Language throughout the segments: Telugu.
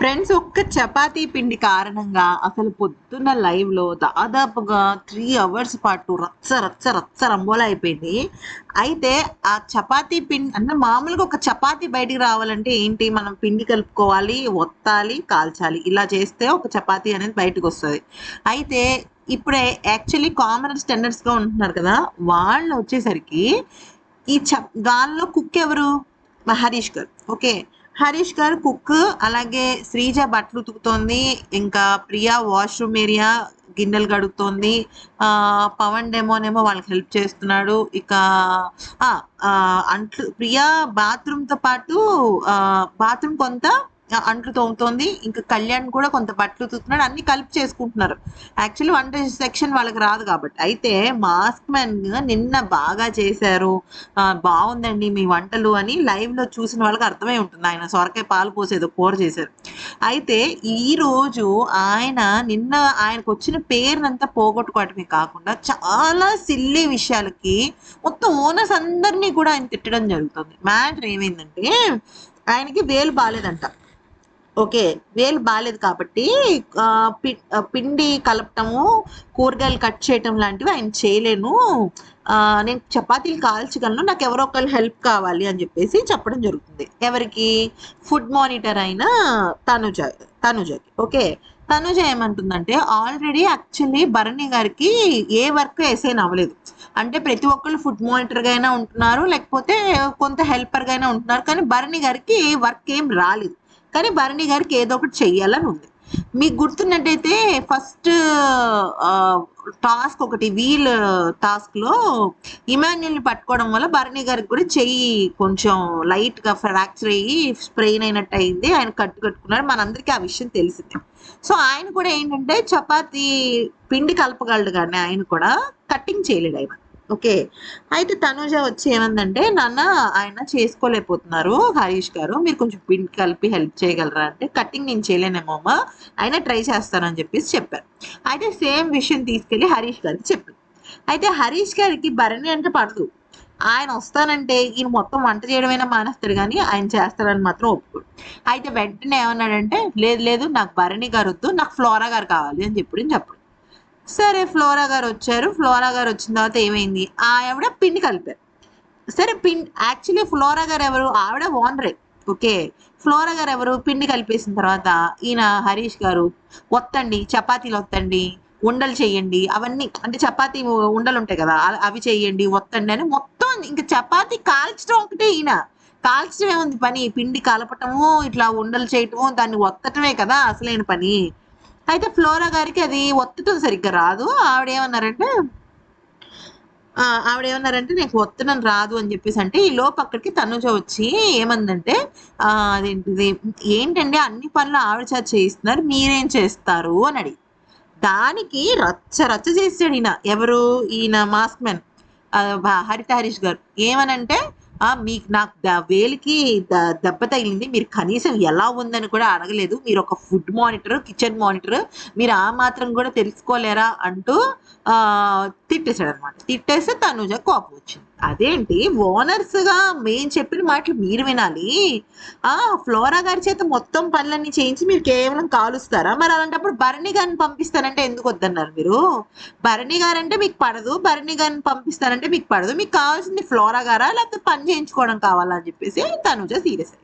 ఫ్రెండ్స్ ఒక్క చపాతీ పిండి కారణంగా అసలు పొద్దున్న లైవ్లో దాదాపుగా త్రీ అవర్స్ పాటు రచ్చ రచ్చ రచ్చ రంబోలా అయిపోయింది. అయితే ఆ చపాతీ పిండి అంటే మామూలుగా ఒక చపాతీ బయటికి రావాలంటే ఏంటి? మనం పిండి కలుపుకోవాలి ఒత్తాలి కాల్చాలి. ఇలా చేస్తే ఒక చపాతీ అనేది బయటకు వస్తుంది. అయితే ఇప్పుడే యాక్చువల్లీ కామన్ స్టాండర్డ్స్గా ఉంటున్నారు కదా వాళ్ళు వచ్చేసరికి ఈ చ గాల్లో కుక్ ఎవరు? మా హరీష్ గారు. ఓకే. హరీష్ గారు కుక్ అలాగే శ్రీజ బట్టలు ఉతుకుతోంది ఇంకా ప్రియా వాష్రూమ్ ఏరియా గిన్నెలు కడుగుతోంది. ఆ, పవన్ డెమోనేమో వాళ్ళకి హెల్ప్ చేస్తున్నాడు. ఇక ఆ, అంట్లు ప్రియా బాత్రూమ్తో పాటు బాత్రూమ్ కొంత అంట్లు తోముతోంది. ఇంకా కళ్యాణ్ కూడా కొంత బట్టలు ఉతుకుతున్నాడు. అన్ని కలిపి చేసుకుంటున్నారు. యాక్చువల్లీ వంట సెక్షన్ వాళ్ళకి రాదు కాబట్టి. అయితే మాస్క్ మ్యాన్ నిన్న బాగా చేశారు. బాగుందండి మీ వంటలు అని లైవ్లో చూసిన వాళ్ళకి అర్థమై ఉంటుంది. ఆయన సొరకాయ పాలు పోసేదో కూర చేశారు. అయితే ఈ రోజు ఆయన నిన్న ఆయనకు వచ్చిన పేరునంతా పోగొట్టుకోవటమే కాకుండా చాలా సిల్లీ విషయాలకి మొత్తం ఓనర్స్ అందరినీ కూడా ఆయన తిట్టడం జరుగుతుంది. మ్యాటర్ ఏమైందంటే ఆయనకి వేలు బాగాలేదంట ఓకే వేలు బాగాలేదు కాబట్టి పి- పిండి కలపటము కూరగాయలు కట్ చేయటం లాంటివి ఆయన చేయలేను. నేను చపాతీలు కాల్చగలను నాకు ఎవరో ఒకరు హెల్ప్ కావాలి అని చెప్పేసి చెప్పడం జరుగుతుంది. ఎవరికి? ఫుడ్ మానిటర్ అయిన తనుజ తనుజకి. ఓకే తనుజ ఏమంటుందంటే ఆల్రెడీ యాక్చువల్లీ భరణి గారికి ఏ వర్క్ అసైన్ అవ్వలేదు అంటే ప్రతి ఒక్కళ్ళు ఫుడ్ మానిటర్గా అయినా ఉంటున్నారు లేకపోతే కొంత హెల్పర్గా అయినా ఉంటున్నారు కానీ భరణి గారికి వర్క్ ఏం రాలేదు. కానీ భరణి గారికి ఏదో ఒకటి చెయ్యాలని ఉంది. మీకు గుర్తున్నట్టయితే ఫస్ట్ టాస్క్ ఒకటి వీల్ టాస్క్లో ఇమాన్యుల్ని పట్టుకోవడం వల్ల భరణి గారికి కూడా చెయ్యి కొంచెం లైట్గా ఫ్రాక్చర్ అయ్యి స్ప్రెయిన్ అయినట్టు అయింది. ఆయన కట్టు కట్టుకున్నారు మనందరికీ ఆ విషయం తెలిసింది. సో ఆయన కూడా ఏంటంటే చపాతి పిండి కలపగలడు కానీ ఆయన కూడా కట్టింగ్ చేయలేడు ఆయన. ఓకే. అయితే తనుజ వచ్చి ఏమందంటే నాన్న ఆయన చేసుకోలేకపోతున్నారు హరీష్ గారు. మీరు కొంచెం పిండి కలిపి హెల్ప్ చేయగలరా? అంటే కటింగ్ నేను చేయలేనేమో అమ్మ ఆయన ట్రై చేస్తానని చెప్పేసి చెప్పారు. అయితే సేమ్ విషయం తీసుకెళ్ళి హరీష్ గారికి చెప్పారు. అయితే హరీష్ గారికి భరణి అంటే పడదు. ఆయన వస్తానంటే ఈయన మొత్తం వంట చేయడమైనా మానేస్తాడు కానీ ఆయన చేస్తారని మాత్రం ఒప్పుకోడు. అయితే వెంటనే ఏమన్నాడంటే లేదు లేదు నాకు భరణి గారు వద్దు నాకు ఫ్లోరా గారు కావాలి అని చెప్పి చెప్పాడు. సరే ఫ్లోరా గారు వచ్చారు. ఫ్లోరా గారు వచ్చిన తర్వాత ఏమైంది? ఆవిడ పిండి కలిపారు. సరే పిండి యాక్చువల్లీ ఫ్లోరా గారు ఎవరు? ఆవిడ ఓనరే. ఓకే. ఫ్లోరా గారు ఎవరు? పిండి కలిపేసిన తర్వాత ఈయన హరీష్ గారు వత్తండి చపాతీలు వత్తండి ఉండలు చేయండి అవన్నీ. అంటే చపాతీ ఉండలు ఉంటాయి కదా అవి చేయండి వత్తండి అని మొత్తం ఇంకా చపాతీ కాల్చడం ఒకటే ఈయన. కాల్చడమే ఉంది పని? పిండి కలపటము ఇట్లా ఉండలు చేయటము దాన్ని వత్తటమే కదా అసలైన పని. అయితే ఫ్లోరా గారికి అది ఒత్తటం సరిగ్గా రాదు. ఆవిడ ఏమన్నారంటే ఆవిడ ఏమన్నారంటే నాకు ఒత్తడం రాదు అని చెప్పేసి అంటే ఈ లోపు అక్కడికి తనుజ వచ్చి ఏమందంటే అదేంటిది ఏంటండి అన్ని పనులు ఆవిడ చేత చేయిస్తున్నారు మీరేం చేస్తారు అని అడిగి. దానికి రచ్చ రచ్చ చేసాడు ఈయన. ఎవరు? ఈయన మాస్క్ మ్యాన్. హరిత హరీష్ గారు. ఏమనంటే మీకు నాకు వేలికి దెబ్బ తగిలింది. మీరు కనీసం ఎలా ఉందని కూడా అడగలేదు. మీరు ఒక ఫుడ్ మానిటర్ కిచెన్ మానిటర్. మీరు ఆ మాత్రం కూడా తెలుసుకోలేరా అంటూ ఆ తిట్టేశాడు అనమాట తిట్టేస్తే తనుజ కోపం వచ్చింది. అదేంటి? ఓనర్స్గా చెప్పిన మాటలు మీరు వినాలి. ఆ ఫ్లోరా గారి చేత మొత్తం పనులన్నీ చేయించి మీరు కేవలం కాలుస్తారా? మరి అలాంటప్పుడు భరణి గారిని పంపిస్తానంటే ఎందుకు వద్దన్నారు మీరు? భరణి గారంటే మీకు పడదు. భరణి గారిని పంపిస్తానంటే మీకు పడదు. మీకు కావాల్సింది ఫ్లోరా గారా? లేకపోతే పని చేయించుకోవడం కావాలా అని చెప్పేసి తనుజ సీరియస్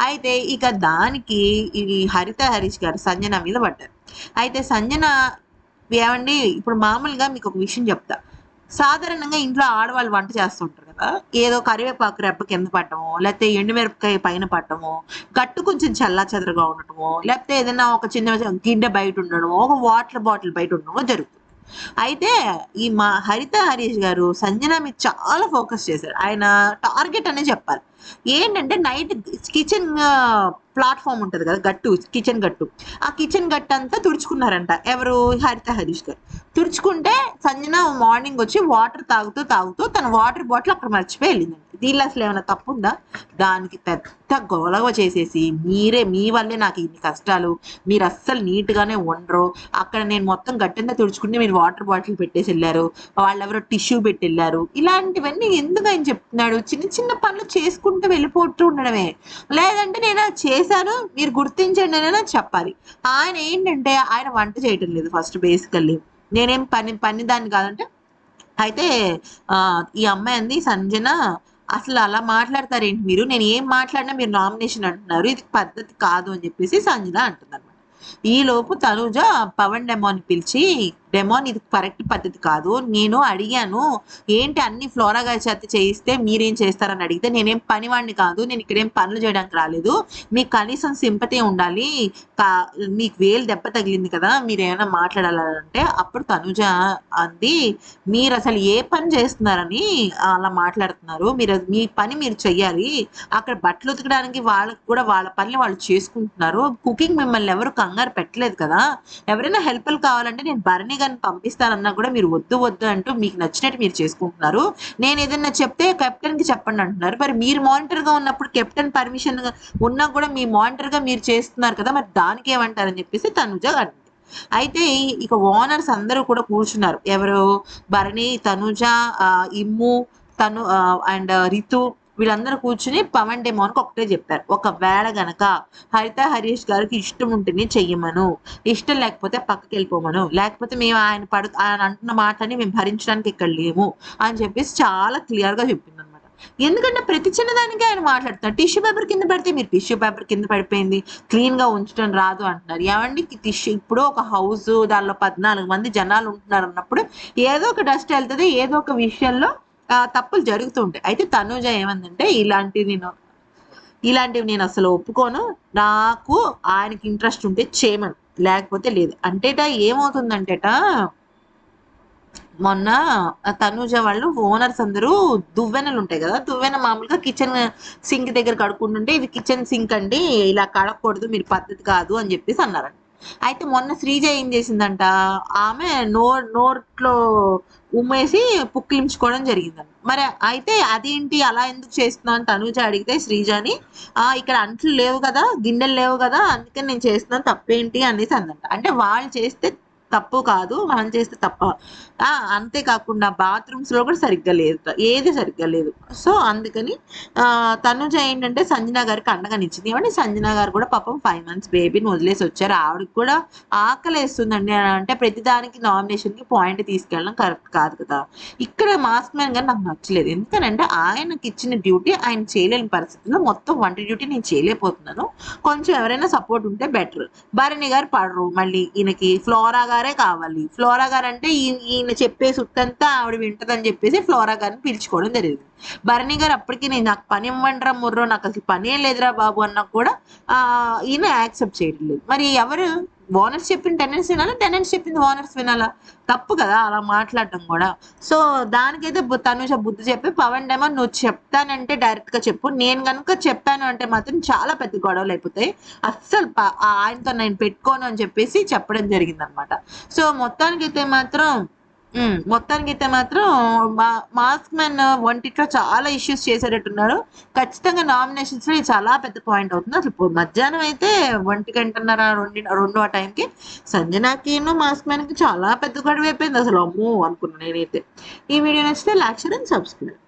అయితే ఇక దానికి ఈ హరిత హరీష్ గారు సంజన మీద పడ్డారు. అయితే సంజన ఏమండి? ఇప్పుడు మామూలుగా మీకు ఒక విషయం చెప్తా. సాధారణంగా ఇంట్లో ఆడవాళ్ళు వంట చేస్తుంటారు కదా. ఏదో కరివేపాకు రెప్ప కింద పట్టడము లేకపోతే ఎండుమిరపకాయ పైన పట్టడము గట్టు కొంచెం చల్లా చెదరగా ఉండటము లేకపోతే ఏదైనా ఒక చిన్న గిన్నె బయట ఉండడము ఒక వాటర్ బాటిల్ బయట ఉండడము జరుగుతుంది. అయితే ఈ మా హరిత హరీష్ గారు సంజన మీద చాలా ఫోకస్ చేశారు. ఆయన టార్గెట్ అనే చెప్పాలి. ఏంటంటే నైట్ కిచెన్ ప్లాట్ఫామ్ ఉంటది కదా గట్టు కిచెన్ గట్టు. ఆ కిచెన్ గట్టు అంతా తుడుచుకున్నారంట ఎవరు? హరిత హరీష్ గారు. తుడుచుకుంటే సంజన మార్నింగ్ వచ్చి వాటర్ తాగుతూ తాగుతూ తన వాటర్ బాటిల్ అక్కడ మర్చిపోయి వెళ్ళిందండి దీనిలో అసలు ఏమైనా తప్పు ఉందా దానికి పెద్ద గొడవ చేసేసి మీరే మీ వల్లే నాకు ఇన్ని కష్టాలు. మీరు అస్సలు నీట్ గానే ఉండరు. అక్కడ నేను మొత్తం గట్టంతా తుడుచుకుంటే మీరు వాటర్ బాటిల్ పెట్టేసి వెళ్ళారు. వాళ్ళెవరో టిష్యూ పెట్టి వెళ్ళారు. ఇలాంటివన్నీ ఎందుకు ఆయన చెప్తున్నాడు? చిన్న చిన్న పనులు చేసుకుంటూ వెళ్ళిపోతూ ఉండడమే. లేదంటే నేను చేశాను మీరు గుర్తించండి అని చెప్పాలి. ఆయన ఏంటంటే ఆయన వంట చేయటం లేదు ఫస్ట్ బేసికల్లీ. నేనేం పని పని దాన్ని కాదంటే అయితే ఈ అమ్మాయి అంది సంజన అసలు అలా మాట్లాడతారేంటి మీరు? నేను ఏం మాట్లాడినా మీరు నామినేషన్ అంటున్నారు. ఇది పద్ధతి కాదు అని చెప్పేసి సంజన అంటుంది ఈ లోపు తనుజ పవన్ డెమోని పిలిచి డెమోన్ ఇది కరెక్ట్ పద్ధతి కాదు. నేను అడిగాను ఏంటి అన్ని ఫ్లోరా గారి చేత చేయిస్తే మీరేం చేస్తారని అడిగితే నేనేం పనివాడిని కాదు నేను ఇక్కడేం పనులు చేయడానికి రాలేదు. మీకు కనీసం సింపతి ఉండాలి. కా- మీకు వేలు దెబ్బ తగిలింది కదా మీరు ఏమైనా మాట్లాడాలంటే అప్పుడు తనుజ అంది మీరు అసలు ఏ పని చేస్తున్నారని అలా మాట్లాడుతున్నారు. మీరు మీ పని మీరు చెయ్యాలి. అక్కడ బట్టలు ఉతకడానికి వాళ్ళకి కూడా వాళ్ళ పనులు వాళ్ళు చేసుకుంటున్నారు. కుకింగ్ మిమ్మల్ని ఎవరు కంగారు పెట్టలేదు కదా. ఎవరైనా హెల్ప్లు కావాలంటే నేను భరణి గారిని పంపిస్తానన్నా కూడా మీరు వద్దు వద్దు అంటూ మీకు నచ్చినట్టు మీరు చేసుకుంటున్నారు. నేను ఏదైనా చెప్తే కెప్టెన్కి చెప్పండి అంటున్నారు. మరి మీరు మానిటర్గా ఉన్నప్పుడు కెప్టెన్ పర్మిషన్ ఉన్నా కూడా మీ మానిటర్గా మీరు చేస్తున్నారు కదా మరి దానికి ఏమంటారని చెప్పేసి తనుజ అంది అయితే ఇక ఓనర్స్ అందరూ కూడా కూర్చున్నారు. ఎవరు? భరణి తనుజ ఇమ్ము తను అండ్ రితు వీళ్ళందరూ కూర్చుని పవన్ డెమోన్కి ఒకటే చెప్పారు. ఒకవేళ గనక హరిత హరీష్ గారికి ఇష్టం ఉంటేనే చెయ్యమను. ఇష్టం లేకపోతే పక్కకి వెళ్ళిపోమను లేకపోతే మేము ఆయన పడు ఆయన అంటున్న మాటని మేము భరించడానికి ఇక్కడ లేము అని చెప్పేసి చాలా క్లియర్గా చెప్పింది అనమాట ఎందుకంటే ప్రతి చిన్నదానికి ఆయన మాట్లాడుతున్నారు. టిష్యూ పేపర్ కింద పడితే మీరు టిష్యూ పేపర్ కింద పడిపోయింది క్లీన్గా ఉంచడం రాదు అంటున్నారు. ఏమండి టిష్యూ ఇప్పుడు ఒక హౌస్ దానిలో పద్నాలుగు మంది జనాలు ఉంటున్నారు అన్నప్పుడు ఏదో ఒక డస్ట్ వెళ్తుంది ఏదో ఒక విషయంలో తప్పులు జరుగుతూ ఉంటాయి. అయితే తనుజ ఏమందంటే ఇలాంటివి నేను ఇలాంటివి నేను అసలు ఒప్పుకోను. నాకు ఆయనకి ఇంట్రెస్ట్ ఉంటే చేయమను. లేకపోతే లేదు. అంటేట ఏమవుతుందంటేట మొన్న ఆ తనూజ వాళ్ళు ఓనర్స్ అందరూ దువ్వెనలు ఉంటాయి కదా దువ్వెన మామూలుగా కిచెన్ సింక్ దగ్గర కడుక్కుంటుంటే ఇది కిచెన్ సింక్ అండి ఇలా కడకూడదు మీరు పద్ధతి కాదు అని చెప్పేసి అన్నారంట. అయితే మొన్న శ్రీజ ఏం చేసిందంట? ఆమె నోర్ నోట్లో ఉమ్మేసి పుక్కిలించుకోవడం జరిగిందంట. మరి అయితే అదేంటి? అలా ఎందుకు చేస్తున్నావు అని తనూజ అడిగితే శ్రీజని ఆ ఇక్కడ అంట్లు లేవు కదా గిన్నెలు లేవు కదా అందుకని నేను చేస్తున్నాను తప్పేంటి? అనేసి అందంట. అంటే వాళ్ళు చేస్తే తప్పు కాదు మనం చేస్తే తప్ప. అంతేకాకుండా బాత్రూమ్స్లో కూడా సరిగ్గా లేదు. ఏది సరిగ్గా లేదు. సో అందుకని తనుజ ఏంటంటే సంజన గారికి అండగానిచ్చింది ఏమంటే సంజన గారు కూడా పాపం ఫైవ్ మంత్స్ బేబీని వదిలేసి వచ్చారు. ఆవిడకి కూడా ఆకలి వేస్తుందండి అని అంటే ప్రతిదానికి నామినేషన్కి పాయింట్ తీసుకెళ్ళడం కరెక్ట్ కాదు కదా. ఇక్కడ మాస్క్ మ్యాన్ గారు నాకు నచ్చలేదు. ఎందుకనంటే ఆయనకి ఇచ్చిన డ్యూటీ ఆయన చేయలేని పరిస్థితుల్లో మొత్తం వంట డ్యూటీ నేను చేయలేకపోతున్నాను. కొంచెం ఎవరైనా సపోర్ట్ ఉంటే బెటర్ భరణి గారు పడరు. మళ్ళీ ఈయనకి ఫ్లోరా గారు కావాలి. ఫ్లోరా గారు అంటే ఈయన చెప్పే సుత్తంతా ఆవిడ వింటదని చెప్పేసి ఫ్లోరా గారిని పిలుచుకోవడం జరిగింది. భరణి గారు అప్పటికి నేను నాకు పని ఇవ్వండిరా ముర్రో నాకు అసలు పని ఏం లేదురా బాబు అన్నా కూడా ఆ, ఈయన యాక్సెప్ట్ చేయట్లేదు మరి ఎవరు ఓనర్స్ చెప్పిన టెనెంట్స్ వినాలా? టెనెంట్స్ చెప్పింది ఓనర్స్ వినాలా? తప్పు కదా అలా మాట్లాడటం కూడా. సో దానికైతే తనుష బుద్ధి చెప్పి పవన్ డేమో నువ్వు చెప్తానంటే డైరెక్ట్గా చెప్పు. నేను కనుక చెప్పాను అంటే మాత్రం చాలా పెద్ద గొడవలు అయిపోతాయి. అస్సలు ఆ ఆయనతో నేను పెట్టుకోను అని చెప్పేసి చెప్పడం జరిగింది అనమాట సో మొత్తానికైతే మాత్రం మొత్తానికి అయితే మాత్రం మా మాస్క్ మ్యాన్ వంటిట్లో చాలా ఇష్యూస్ చేసేటట్టున్నారు. ఖచ్చితంగా నామినేషన్స్ ఇది చాలా పెద్ద పాయింట్ అవుతుంది. అసలు మధ్యాహ్నం అయితే ఒంటి గంటన్నర రెండు రెండు ఆ టైంకి సంజనాకి మాస్క్ మ్యాన్కి చాలా పెద్ద గొడవ అయిపోయింది. అసలు అమ్మో అనుకున్నాను నేనైతే. ఈ వీడియో నచ్చితే లైక్ షేర్ అండ్ సబ్స్క్రైబ్